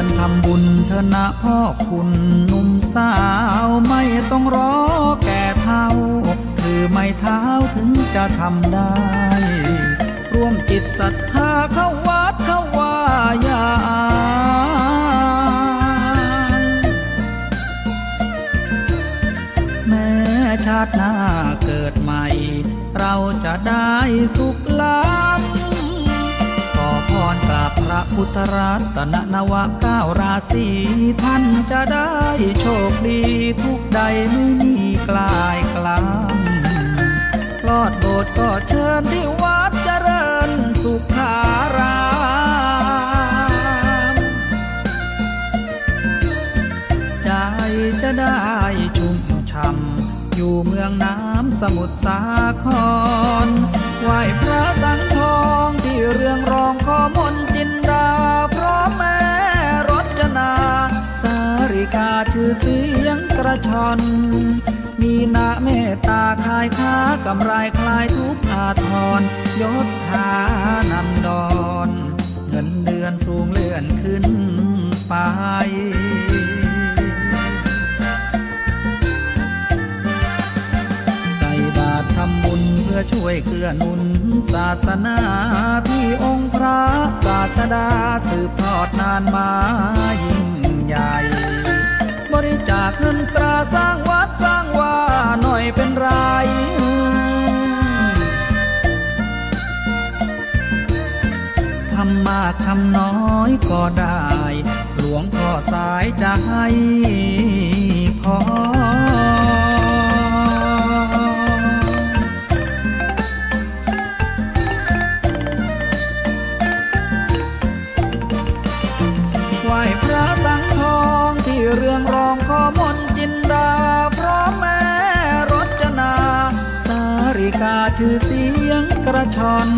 ิญทำบุญเถอะนะพ่อคุณหนุ่มสาวไม่ต้องรอแก่เท่าถือไม่เท้าถึงจะทำได้ ร่วมจิตศรัทธาเข้าวัดเข้าวายาแม้ชาติหน้าเกิดใหม่ เราจะได้สุขลา พุทธรัตนนวะเก้าราศีท่านจะได้โชคดีทุกใดไม่มีกลายกลำลอดโบสถ์ก็เชิญที่วัดเจริญสุขารามใจจะได้ชุ่มช่ำอยู่เมืองน้ำสมุทรสาคร ไหว้พระสังทองที่เรื่องรองขอมนต์จินดาเพราะแม่รจนา สาริกาชื่อเสียงกระชอน มีนาเมตตาคายค้ากำไรคลายทุกอาทรยศหา อช่วยเกื้อหนุนศาสนาที่องค์พระศาสดาสืบทอดนานมายิ่งใหญ่ บริจาคเงินตราสร้างวัดสร้างว่าหน่อยเป็นไรทำมากทำน้อยก็ได้ หลวงพ่อสายจะให้ เรื่องรองขอมนจินดาเพราะแม่รจนา สาริกาชื่อเสียงกระชอน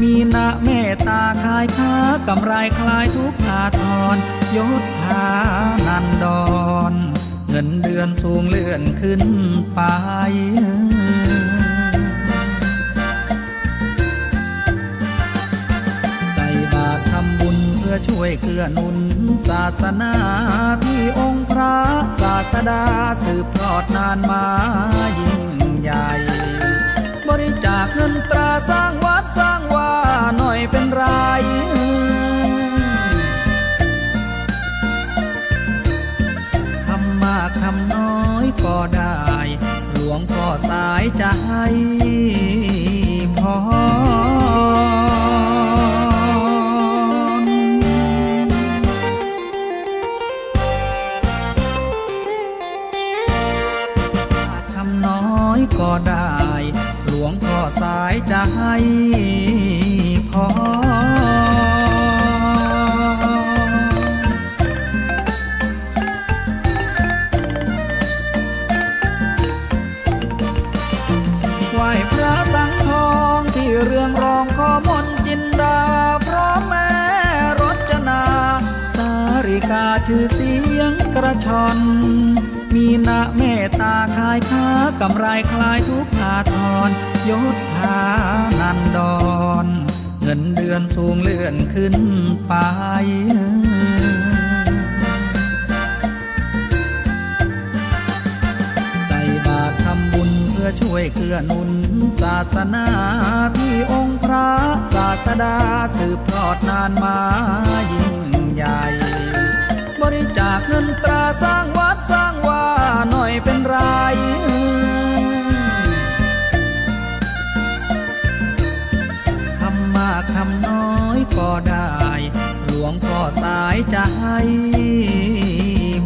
มีนาเมตตาคายค้ากำไรคลายทุกขาทรยศฐานันดอน เงินเดือนสูงเลื่อนขึ้นไป อช่วยเกื้อหนุนศาสนาที่องค์พระศาสดาสืบทอดนานมายิ่งใหญ่ บริจาคเงินตราสร้างวัดสร้างว่าหน่อยเป็นไรทำมากทำน้อยก็ได้ หลวงพ่อสายให้ ก็ได้ หลวงพ่อสายจะให้พรไหว้พระสังทองที่เรื่องรองขอมนต์จินดา เพราะแม่รจนา สาริกาชื่อเสียงกระชอน ตตาคายค้ากำไรคลายทุกอาทรยศฐานันดรเงินเดือนสูงเลื่อนขึ้นไปใส่บาตรทำบุญเพื่อช่วยเกื้อหนุนศาสนาที่องค์พระศาสดาสืบทอดนานมายิ่งใหญ่ บริจาคเงินตราสร้างวัดสร้างำมากทำน้อยก็ได้ หลวงพ่อสายจะให้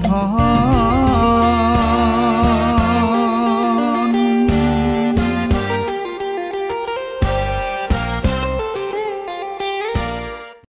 พอ